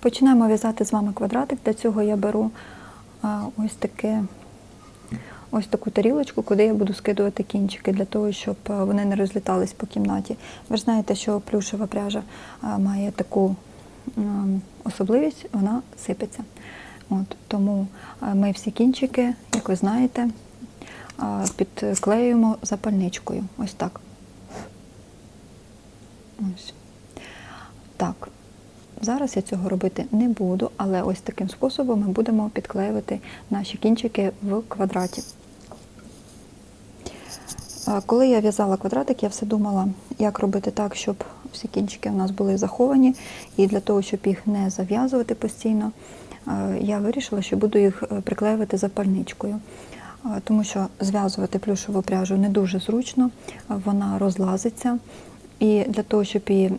Починаємо в'язати з вами квадратик. Для цього я беру ось таке. Ось таку тарілочку, куди я буду скидувати кінчики, для того, щоб вони не розлітались по кімнаті. Ви ж знаєте, що плюшева пряжа має таку особливість, вона сипеться. От, тому ми всі кінчики, як ви знаєте, підклеюємо запальничкою. Ось так. Ось. Так. Зараз я цього робити не буду, але ось таким способом ми будемо підклеювати наші кінчики в квадраті. Коли я в'язала квадратик, я все думала, як робити так, щоб всі кінчики у нас були заховані, і для того, щоб їх не зав'язувати постійно, я вирішила, що буду їх е, приклеювати запальничкою. Тому що зв'язувати плюшову пряжу не дуже зручно, вона розлазиться. І для того, щоб її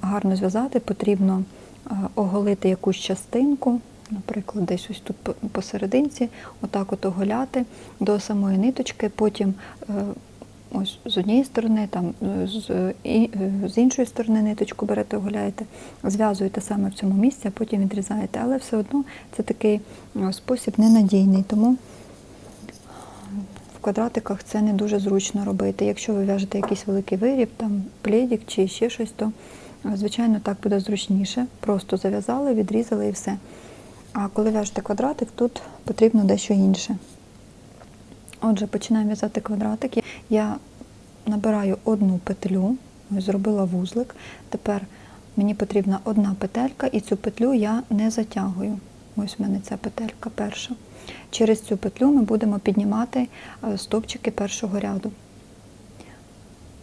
гарно зв'язати, потрібно оголити якусь частинку, наприклад, десь ось тут посерединці, отак от оголяти до самої ниточки, потім е, ось з однієї сторони, там е, з, е, з іншої сторони ниточку берете, оголяєте, зв'язуєте саме в цьому місці, а потім відрізаєте. Але все одно це такий е, спосіб ненадійний. Тому в квадратиках це не дуже зручно робити. Якщо ви в'яжете якийсь великий виріб, там плідік чи ще щось, то е, звичайно так буде зручніше. Просто зав'язали, відрізали і все. А коли в'яжете квадратик, тут потрібно дещо інше. Отже, починаємо в'язати квадратик. Я набираю одну петлю, зробила вузлик. Тепер мені потрібна одна петелька, і цю петлю я не затягую. Ось в мене ця петелька перша. Через цю петлю ми будемо піднімати е, стовпчики першого ряду.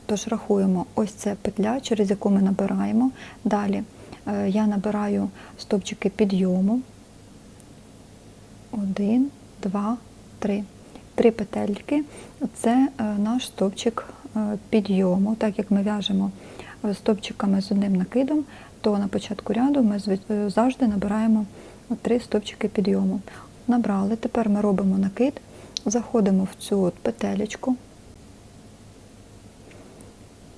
Тож рахуємо, ось це петля, через яку ми набираємо. Далі е, я набираю стовпчики підйому. Один, два, три. Три петельки це е, наш стовпчик е, підйому. Так як ми в'яжемо стовпчиками з одним накидом, то на початку ряду ми завжди набираємо три стовпчики підйому. Набрали, тепер ми робимо накид, заходимо в цю от петелечку.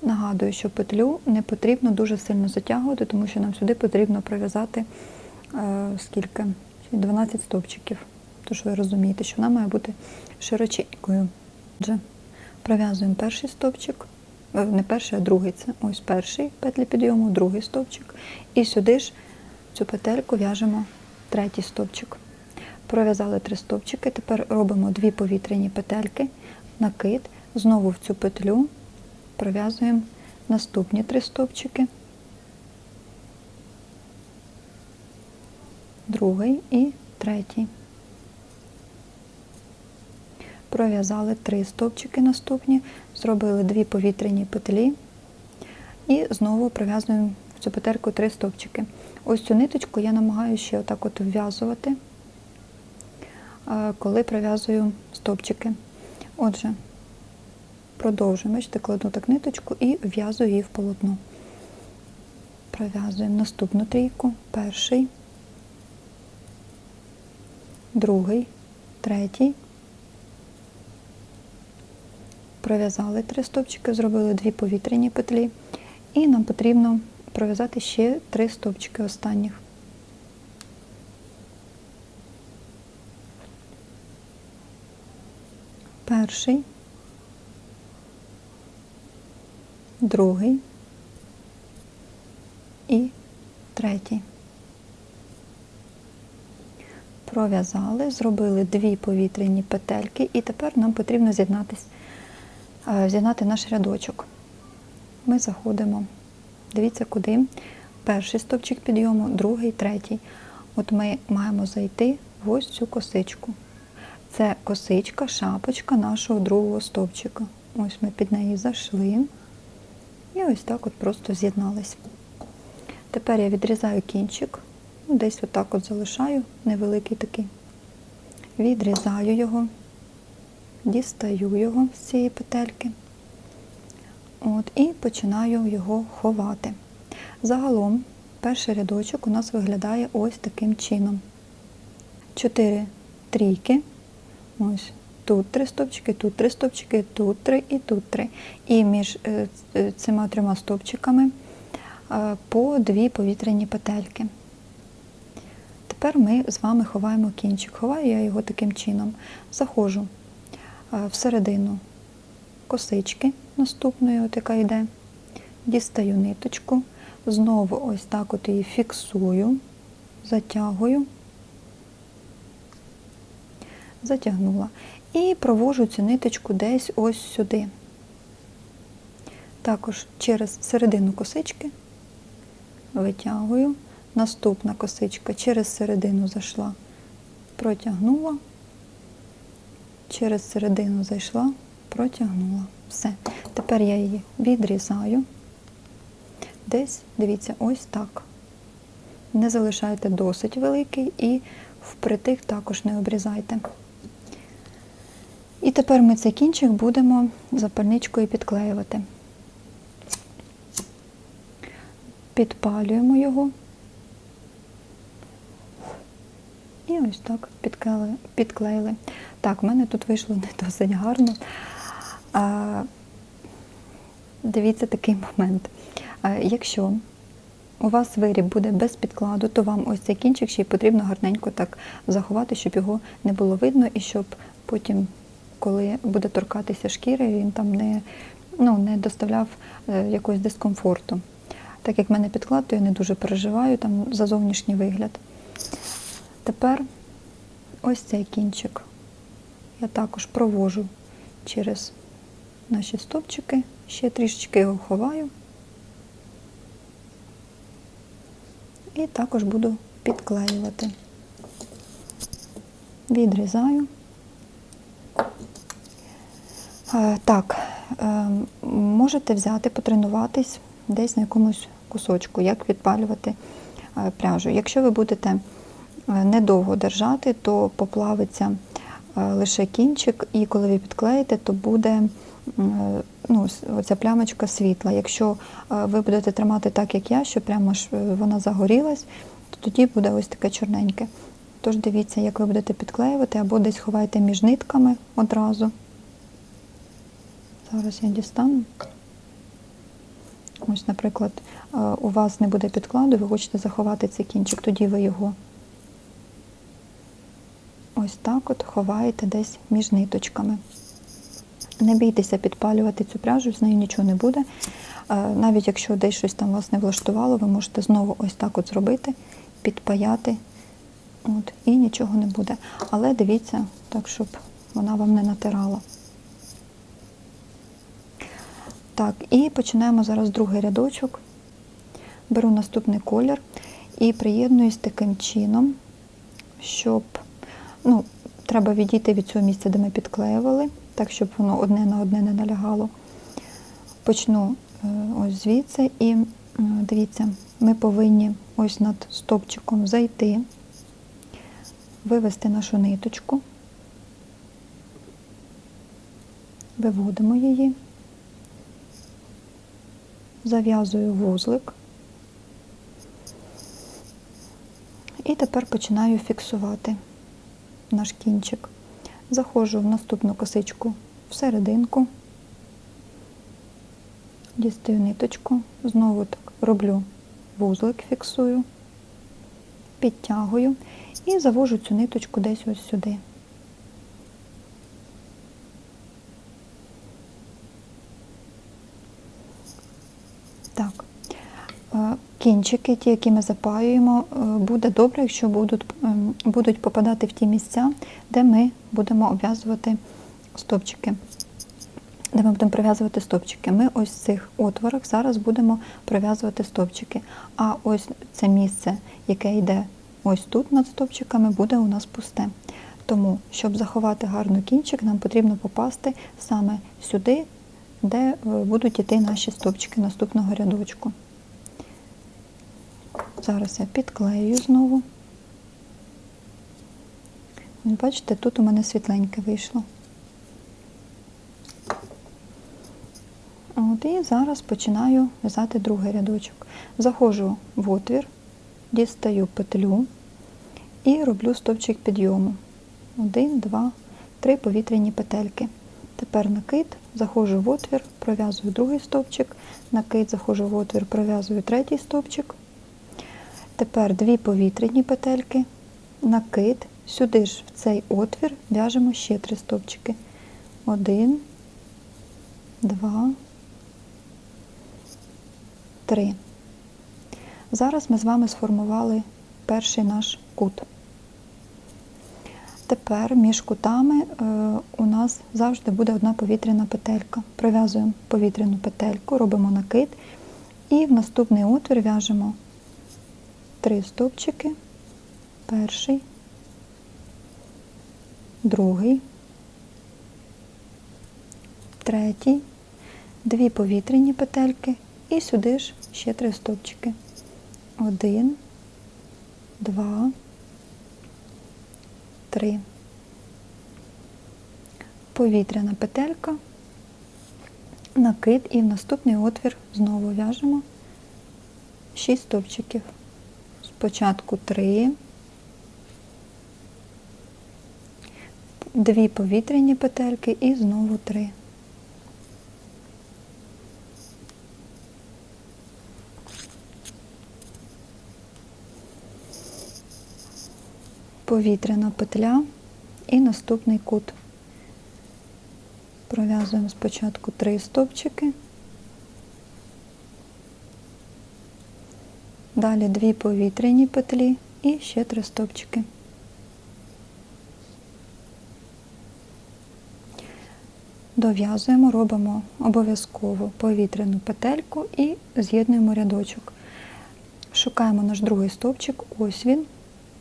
Нагадую, що петлю не потрібно дуже сильно затягувати, тому що нам сюди потрібно пров'язати е, скільки? 12 стовпчиків. Тож ви розумієте, що вона має бути широченькою. Отже, пров'язуємо перший стовпчик, е, не перший, а другий. Це ось перший петлі підйому, другий стовпчик. І сюди ж цю петельку в'яжемо третій стовпчик. Пров'язали три стовпчики, тепер робимо дві повітряні петельки, накид, знову в цю петлю пров'язуємо наступні три стовпчики, другий і третій. Пров'язали три стовпчики наступні, зробили дві повітряні петлі і знову пров'язуємо в цю петельку три стовпчики. Ось цю ниточку я намагаюся ще отак от вв'язувати, е, коли пров'язую стовпчики. Отже, продовжуємо, бачите, кладу так ниточку і в'язую її в полотно. Пров'язуємо наступну трійку, перший, другий, третій. Пров'язали три стовпчики, зробили дві повітряні петлі, і нам потрібно пров'язати ще три стовпчики останніх. Перший, другий і третій. Пров'язали, зробили дві повітряні петельки, і тепер нам потрібно е, з'єднати наш рядочок. Ми заходимо. Дивіться, куди. Перший стовпчик підйому, другий, третій. От ми маємо зайти в ось цю косичку. Це косичка, шапочка нашого другого стовпчика. Ось ми під неї зайшли. І ось так от просто з'єднались. Тепер я відрізаю кінчик, ну, десь отак от залишаю, невеликий такий. Відрізаю його, дістаю його з цієї петельки. От, і починаю його ховати. Загалом перший рядочок у нас виглядає ось таким чином. Чотири трійки. Ось тут три стовпчики, тут три стовпчики, тут три і тут три. І між е, цими трьома стовпчиками е, по дві повітряні петельки. Тепер ми з вами ховаємо кінчик. Ховаю я його таким чином. Заходжу е, всередину косички наступної, от яка йде. Дістаю ниточку, знову ось так от її фіксую, затягую, затягнула. І провожу цю ниточку десь ось сюди. Також через середину косички витягую. Наступна косичка через середину зайшла, протягнула, через середину зайшла, протягнула. Все. Тепер я її відрізаю. Десь, дивіться, ось так. Не залишайте досить великий і впритик також не обрізайте. І тепер ми цей кінчик будемо запальничкою підклеювати. Підпалюємо його. І ось так підклеїли. Так, в мене тут вийшло не досить гарно. А, Дивіться такий момент. А, Якщо у вас виріб буде без підкладу, то вам ось цей кінчик ще й потрібно гарненько так заховати, щоб його не було видно, і щоб потім, коли буде торкатися шкіри, він там не, ну, не доставляв е, якогось дискомфорту. Так як в мене підклад, то я не дуже переживаю там за зовнішній вигляд. Тепер ось цей кінчик я також провожу через наші стопчики, ще трішечки його ховаю. І також буду підклеювати. Відрізаю. Е, Так, е, можете взяти, потренуватись десь на якомусь кусочку, як відпалювати е, пряжу. Якщо ви будете недовго держати, то поплавиться лише кінчик, і коли ви підклеїте, то буде ну, оця плямочка світла. Якщо ви будете тримати так, як я, що прямо ж вона загорілась, то тоді буде ось таке чорненьке. Тож дивіться, як ви будете підклеювати, або десь ховайте між нитками одразу. Зараз я дістану. Ось, наприклад, е, у вас не буде підкладу, ви хочете заховати цей кінчик, тоді ви його ось так от ховаєте десь між ниточками. Не бійтеся підпалювати цю пряжу, з нею нічого не буде. Е, Навіть якщо десь щось там вас не влаштувало, ви можете знову ось так от зробити, підпаяти, от, і нічого не буде. Але дивіться, так, щоб вона вам не натирала. Так, і починаємо зараз другий рядочок. Беру наступний колір і приєднуюсь таким чином, щоб ну, треба відійти від цього місця, де ми підклеювали, так, щоб воно одне на одне не налягало. Почну е, ось звідси і дивіться, ми повинні ось над стопчиком зайти, вивести нашу ниточку, виводимо її зав'язую вузлик. І тепер починаю фіксувати наш кінчик. Заходжу в наступну косичку всерединку, дістаю ниточку, знову так роблю вузлик, фіксую, підтягую. І завожу цю ниточку десь ось сюди. Так. Е, Кінчики, ті, які ми запаюємо, е, буде добре, якщо будуть, ем, будуть попадати в ті місця, де ми будемо обв'язувати стопчики. Де ми будемо прив'язувати стопчики. Ми ось в цих отворах зараз будемо прив'язувати стопчики. А ось це місце, яке йде ось тут над стопчиками, буде у нас пусте. Тому, щоб заховати гарно кінчик, нам потрібно попасти саме сюди, де е, будуть йти наші стопчики наступного рядочку. Зараз я підклею знову. Бачите, тут у мене світленьке вийшло. От, і зараз починаю в'язати другий рядочок. Заходжу в отвір, дістаю петлю і роблю стовпчик підйому. Один, два, три повітряні петельки. Тепер накид, заходжу в отвір, пров'язую другий стовпчик, накид, заходжу в отвір, пров'язую третій стовпчик. Тепер дві повітряні петельки, накид, сюди ж в цей отвір в'яжемо ще три стовпчики. Один, два, три. Зараз ми з вами сформували перший наш кут. Тепер між кутами е, у нас завжди буде одна повітряна петелька. Пров'язуємо повітряну петельку, робимо накид і в наступний отвір в'яжемо три стовпчики. Перший, другий, третій, дві повітряні петельки і сюди ж ще три стовпчики. Один, два, три. Повітряна петелька, накид і в наступний отвір знову в'яжемо 6 стовпчиків. Спочатку 3, дві повітряні петельки і знову 3. Повітряна петля і наступний кут. Пров'язуємо спочатку 3 стовпчики. Далі дві повітряні петлі і ще три стовпчики. Дов'язуємо, робимо обов'язково повітряну петельку і з'єднуємо рядочок. Шукаємо наш другий стовпчик, ось він,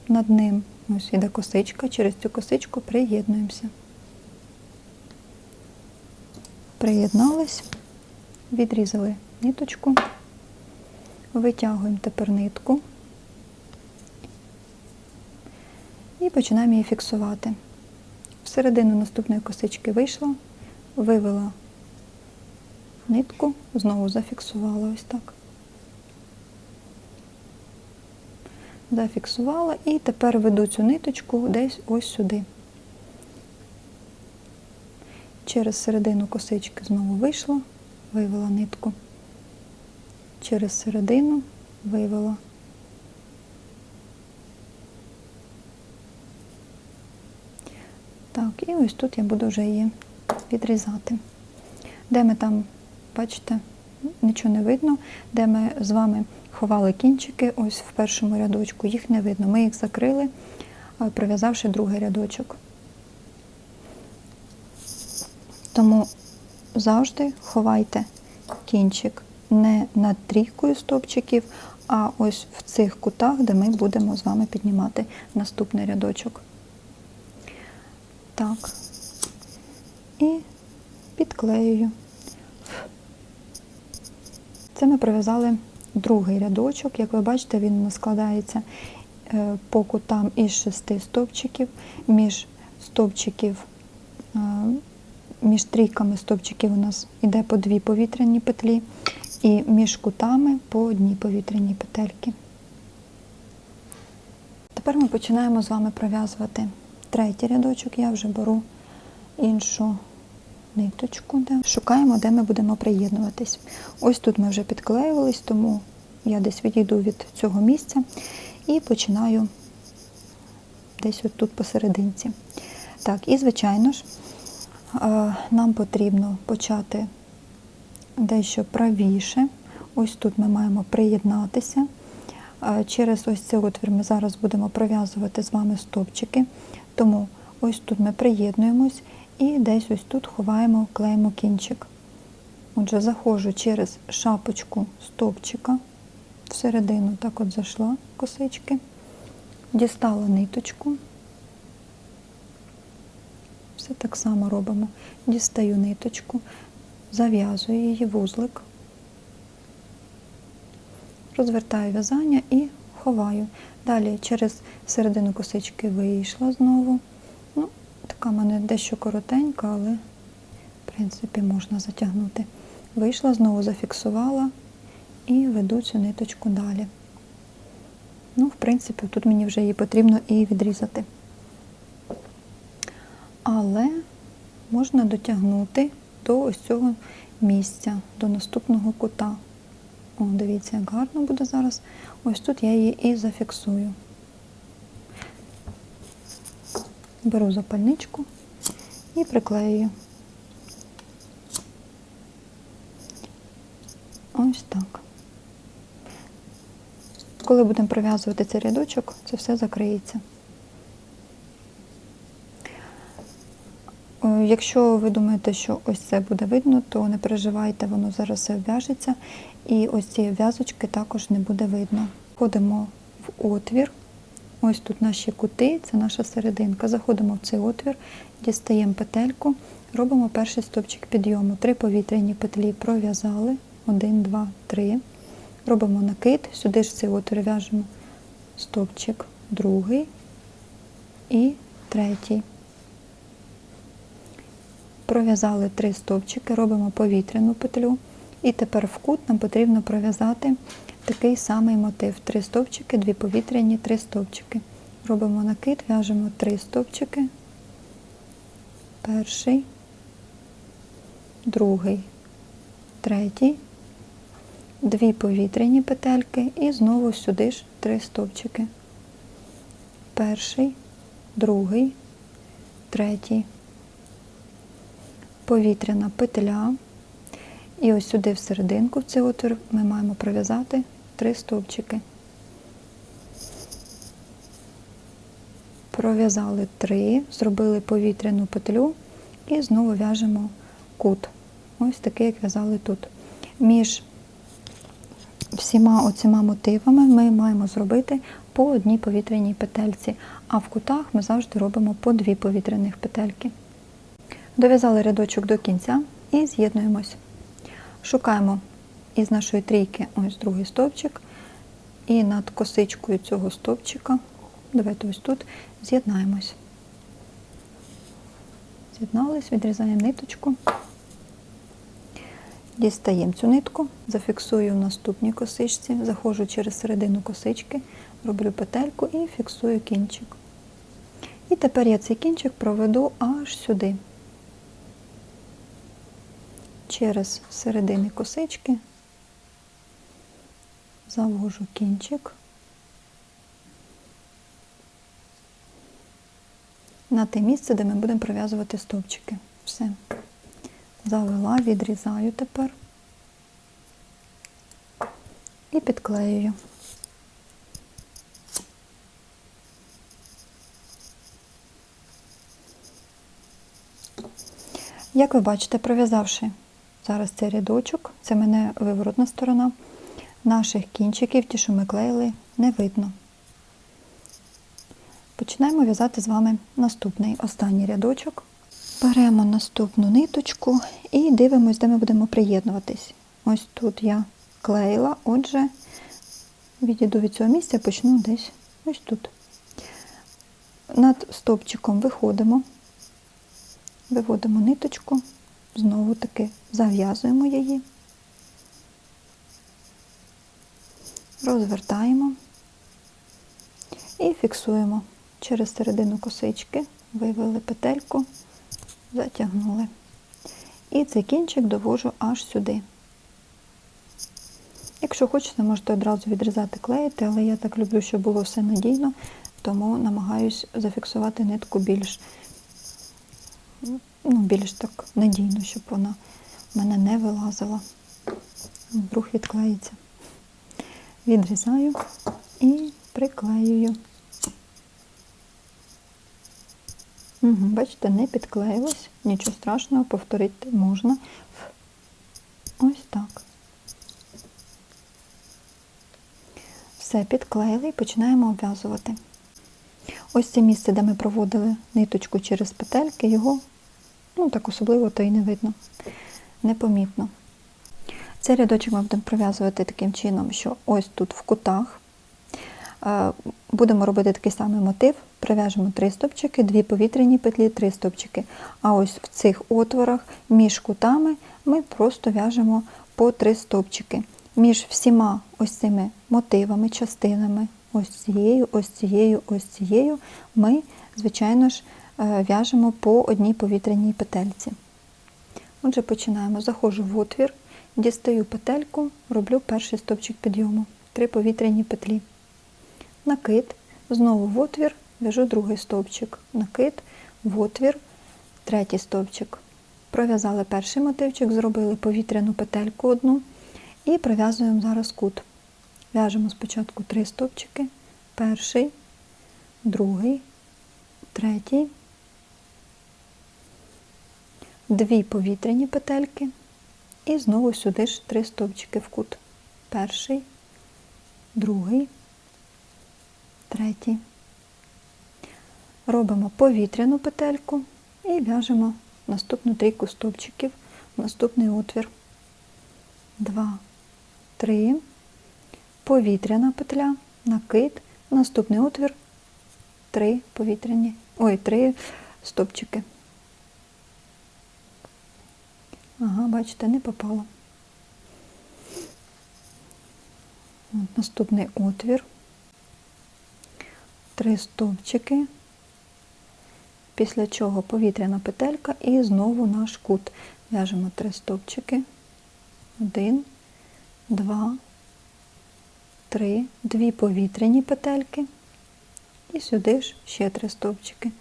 над ним ось іде косичка, через цю косичку приєднуємося. Приєднались, відрізали ниточку. Витягуємо тепер нитку і починаємо її фіксувати. Всередину наступної косички вийшла, вивела нитку, знову зафіксувала ось так. Зафіксувала і тепер веду цю ниточку десь ось сюди. Через середину косички знову вийшла, вивела нитку через середину вивела. Так, і ось тут я буду вже її відрізати. Де ми там, бачите, нічого не видно, де ми з вами ховали кінчики, ось в першому рядочку, їх не видно. Ми їх закрили, пров'язавши другий рядочок. Тому завжди ховайте кінчик не над трійкою стовпчиків, а ось в цих кутах, де ми будемо з вами піднімати наступний рядочок. Так. І підклеюю. Це ми пров'язали другий рядочок. Як ви бачите, він складається е, по кутам із шести стовпчиків, між стовпчиків, е, між трійками стовпчиків у нас йде по дві повітряні петлі і між кутами по одній повітряній петельки. Тепер ми починаємо з вами пров'язувати третій рядочок. Я вже беру іншу ниточку, де шукаємо, де ми будемо приєднуватись. Ось тут ми вже підклеювались, тому я десь відійду від цього місця і починаю десь от тут посерединці. Так, і, звичайно ж, нам потрібно почати дещо правіше. Ось тут ми маємо приєднатися. Через ось цей отвір ми зараз будемо пров'язувати з вами стопчики. Тому ось тут ми приєднуємось і десь ось тут ховаємо, клеїмо кінчик. Отже, заходжу через шапочку стопчика, всередину так от зайшла косички, дістала ниточку. Все так само робимо. Дістаю ниточку, зав'язую її вузлик, розвертаю в'язання і ховаю. Далі через середину косички вийшла знову. Ну, Така в мене дещо коротенька, але, в принципі, можна затягнути. Вийшла, знову зафіксувала і веду цю ниточку далі. Ну, в принципі, тут мені вже її потрібно і відрізати. Але можна дотягнути до ось цього місця, до наступного кута. О, дивіться, як гарно буде зараз. Ось тут я її і зафіксую. беру запальничку і приклеюю. Ось так. Коли будемо пров'язувати цей рядочок, це все закриється. Е, Якщо ви думаєте, що ось це буде видно, то не переживайте, воно зараз все в'яжеться. І ось цієї в'язочки також не буде видно. Входимо в отвір. Ось тут наші кути, це наша серединка. Заходимо в цей отвір, дістаємо петельку, робимо перший стопчик підйому. Три повітряні петлі пров'язали. Один, два, три. Робимо накид, сюди ж цей отвір в'яжемо стопчик, другий і третій. Пров'язали три стовпчики, робимо повітряну петлю. І тепер в кут нам потрібно пров'язати такий самий мотив. Три стовпчики, дві повітряні, три стовпчики. Робимо накид, в'яжемо три стовпчики. Перший, другий, третій, дві повітряні петельки і знову сюди ж три стовпчики. Перший, другий, третій повітряна петля. І ось сюди в серединку, в цей отвір, ми маємо пров'язати три стовпчики. Пров'язали три, зробили повітряну петлю і знову в'яжемо кут. Ось такий, як в'язали тут. Між всіма оціма мотивами ми маємо зробити по одній повітряній петельці, а в кутах ми завжди робимо по дві повітряних петельки. Дов'язали рядочок до кінця і з'єднуємось. Шукаємо із нашої трійки ось другий стовпчик, і над косичкою цього стовпчика, давайте ось тут, з'єднаємось. З'єднались, відрізаємо ниточку, дістаємо цю нитку, зафіксую в наступній косичці, заходжу через середину косички, роблю петельку і фіксую кінчик. І тепер я цей кінчик проведу аж сюди через середини косички, завожу кінчик на те місце, де ми будемо пров'язувати стовпчики. Все. Завела, відрізаю тепер і підклеюю. Як ви бачите, пров'язавши зараз цей рядочок, це мене виворотна сторона, наших кінчиків, ті, що ми клеїли, не видно. Починаємо в'язати з вами наступний останній рядочок. Беремо наступну ниточку і дивимось, де ми будемо приєднуватись. Ось тут я клеїла, отже, відійду від цього місця, почну десь ось тут. Над стовпчиком виходимо, виводимо ниточку, знову таки зав'язуємо її, розвертаємо і фіксуємо через середину косички, вивели петельку, затягнули. І цей кінчик довожу аж сюди. Якщо хочете, можете одразу відрізати клеїти, але я так люблю, щоб було все надійно, тому намагаюсь зафіксувати нитку більш ну, більш так надійно, щоб вона в мене не вилазила. Вдруг відклеїться. Відрізаю і приклеюю. Угу, Бачите, не підклеїлось, нічого страшного, повторити можна. Ось так. Все, підклеїли і починаємо обв'язувати. Ось це місце, де ми проводили ниточку через петельки, його ну, так особливо то і не видно, непомітно. Цей рядочок ми будемо пров'язувати таким чином, що ось тут в кутах е, будемо робити такий самий мотив, прив'яжемо три стопчики, дві повітряні петлі, три стопчики. А ось в цих отворах між кутами ми просто в'яжемо по три стопчики. Між всіма ось цими мотивами, частинами, ось цією, ось цією, ось цією, ми, звичайно ж, в'яжемо по одній повітряній петельці. Отже, починаємо. Заходжу в отвір, дістаю петельку, роблю перший стопчик підйому, три повітряні петлі. Накид, знову в отвір, в'яжу другий стовпчик, накид, в отвір, третій стовпчик. Пров'язали перший мотивчик, зробили повітряну петельку одну і пров'язуємо зараз кут. В'яжемо спочатку три стовпчики, перший, другий, третій, дві повітряні петельки і знову сюди ж три стовпчики в кут. Перший, другий, третій. Робимо повітряну петельку і в'яжемо наступну трійку стовпчиків, в наступний отвір. Два, три, повітряна петля, накид, наступний отвір, три повітряні, ой, три стовпчики. Ага, бачите, не попало. От, наступний отвір, три стовпчики, після чого повітряна петелька і знову наш кут. В'яжемо три стовпчики. Один, два, три, дві повітряні петельки. І сюди ж ще три стовпчики.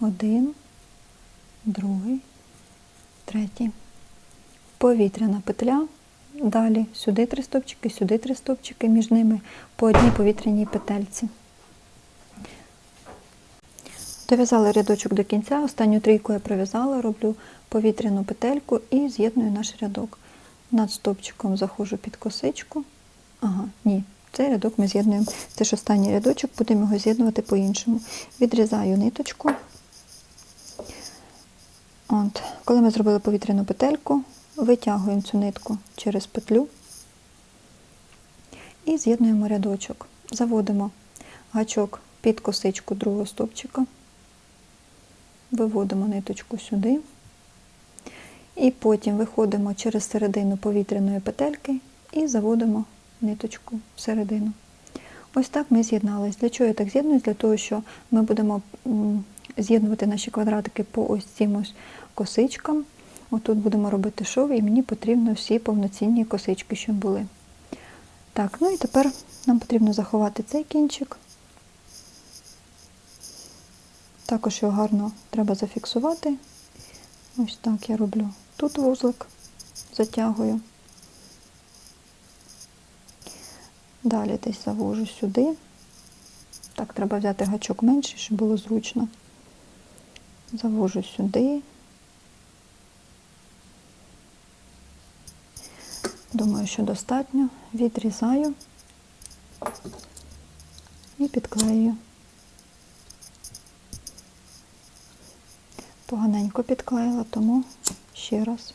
Один, другий, третій. Повітряна петля. Далі сюди три стовпчики, сюди три стовпчики, між ними по одній повітряній петельці. Дов'язала рядочок до кінця, останню трійку я пров'язала, роблю повітряну петельку і з'єдную наш рядок. Над стовпчиком заходжу під косичку. Ага, ні, цей рядок ми з'єднуємо. Це ж останній рядочок, будемо його з'єднувати по-іншому. Відрізаю ниточку. От. Коли ми зробили повітряну петельку, витягуємо цю нитку через петлю і з'єднуємо рядочок. Заводимо гачок під косичку другого стовпчика, виводимо ниточку сюди. І потім виходимо через середину повітряної петельки і заводимо ниточку всередину. Ось так ми з'єднались. Для чого я так з'єднуюсь? Для того, що ми будемо з'єднувати наші квадратики по ось цим ось косичкам. Отут будемо робити шов, і мені потрібно всі повноцінні косички, щоб були. Так, ну і тепер нам потрібно заховати цей кінчик. Також його гарно треба зафіксувати. Ось так я роблю. Тут вузлик затягую. Далі десь завожу сюди. Так, треба взяти гачок менший, щоб було зручно. Завожу сюди. Думаю, що достатньо. Відрізаю і підклею. Поганенько підклеїла, тому ще раз.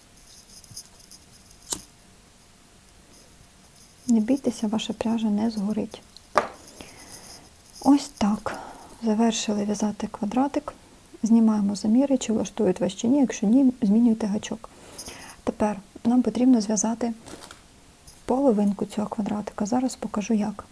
Не бійтеся, ваша пряжа не згорить. Ось так. Завершили в'язати квадратик. Знімаємо заміри, чи влаштують вас чи ні. Якщо ні, змінюйте гачок. Тепер нам потрібно зв'язати половинку цього квадратика. Зараз покажу як.